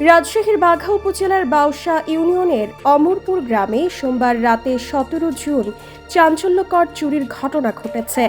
রাজশাহীর বাঘা উপজেলার বাউসা ইউনিয়নের অমরপুর গ্রামে সোমবার রাতে সতেরো জুন চাঞ্চল্যকর চুরির ঘটনা ঘটেছে।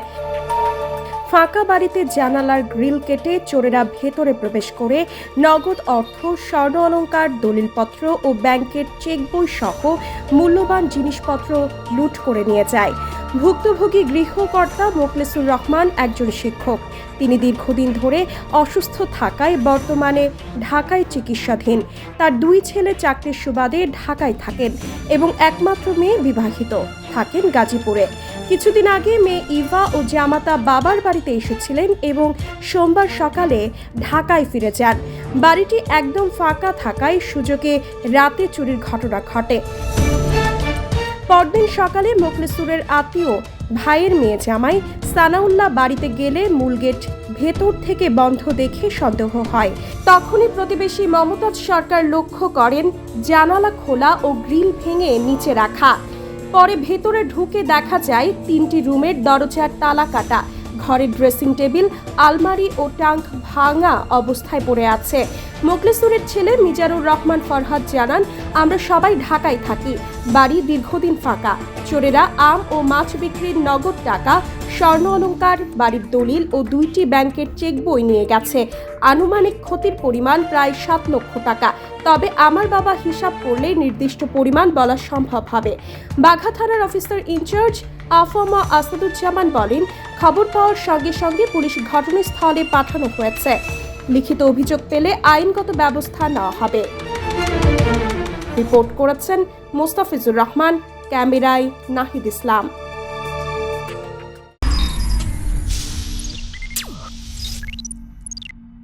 ফাঁকা বাড়িতে জানালার গ্রিল কেটে চোরেরা ভেতরে প্রবেশ করে নগদ অর্থ, স্বর্ণ অলঙ্কার দলিলপত্র ও ব্যাংকের চেক বই সহ মূল্যবান জিনিসপত্র লুট করে নিয়ে যায়। ভুক্তভোগী গৃহকর্তা মোখলেসুর রহমান একজন শিক্ষক। তিনি দীর্ঘদিন ধরে অসুস্থ থাকায় বর্তমানে ঢাকায় চিকিৎসাধীন। তার দুই ছেলে চাকরির সুবাদে ঢাকায় থাকেন এবং একমাত্র মেয়ে বিবাহিত। থাকেন গাজীপুরে। কিছুদিন আগে মেয়ে ইভা ও জামাতা বাবার বাড়িতে এসেছিলেন এবং সোমবার সকালে ঢাকায় ফিরে যান। বাড়িটি একদম ফাঁকা থাকায় সুযোগে রাতে চুরির ঘটনা ঘটে। পরদিন সকালে মোখলেসুরের আত্মীয়, ভাইয়ের মেয়ে জামাই সানাউল্লাহ বাড়িতে গেলে মূল গেট ভেতর থেকে বন্ধ দেখে সন্দেহ হয়। তখনই প্রতিবেশী মমতাজ সরকার লক্ষ্য করেন, জানালা খোলা ও গ্রিল ভেঙে নিচে রাখা। পরে ভেতরে ঢুকে দেখা যায় তিনটি রুমের দরজার তালা কাটা। ঘরের ড্রেসিং টেবিল, আলমারি ও ট্যাঙ্ক ভাঙা অবস্থায় পড়ে আছে। মোকলেসুরের ছেলে মিজারুর রহমান ফরহাদ জানান, আমরা সবাই ঢাকায় থাকি। বাড়ি দীর্ঘদিন ফাঁকা। চোরেরা আম ও মাছ বিক্রির নগদ টাকা, স্বর্ণ অলংকার, বাড়ির দলিল ও দুইটি ব্যাংকের চেক বই নিয়ে গেছে। আনুমানিক ক্ষতির পরিমাণ প্রায় সাত লক্ষ টাকা। তবে আমার বাবা হিসাব করলে নির্দিষ্ট পরিমাণ বলা সম্ভব হবে। বাঘা থানার অফিসার ইনচার্জ আফমা আসাদুজ্জামান বলেন, খবর পাওয়ার সঙ্গে সঙ্গে পুলিশ ঘটনাস্থলে পাঠানো হয়েছে। লিখিত অভিযোগ পেলে আইনগত ব্যবস্থা নেওয়া হবে। রিপোর্ট করেছেন মোস্তাফিজুর রহমান, ক্যামেরায় নাহিদ ইসলাম।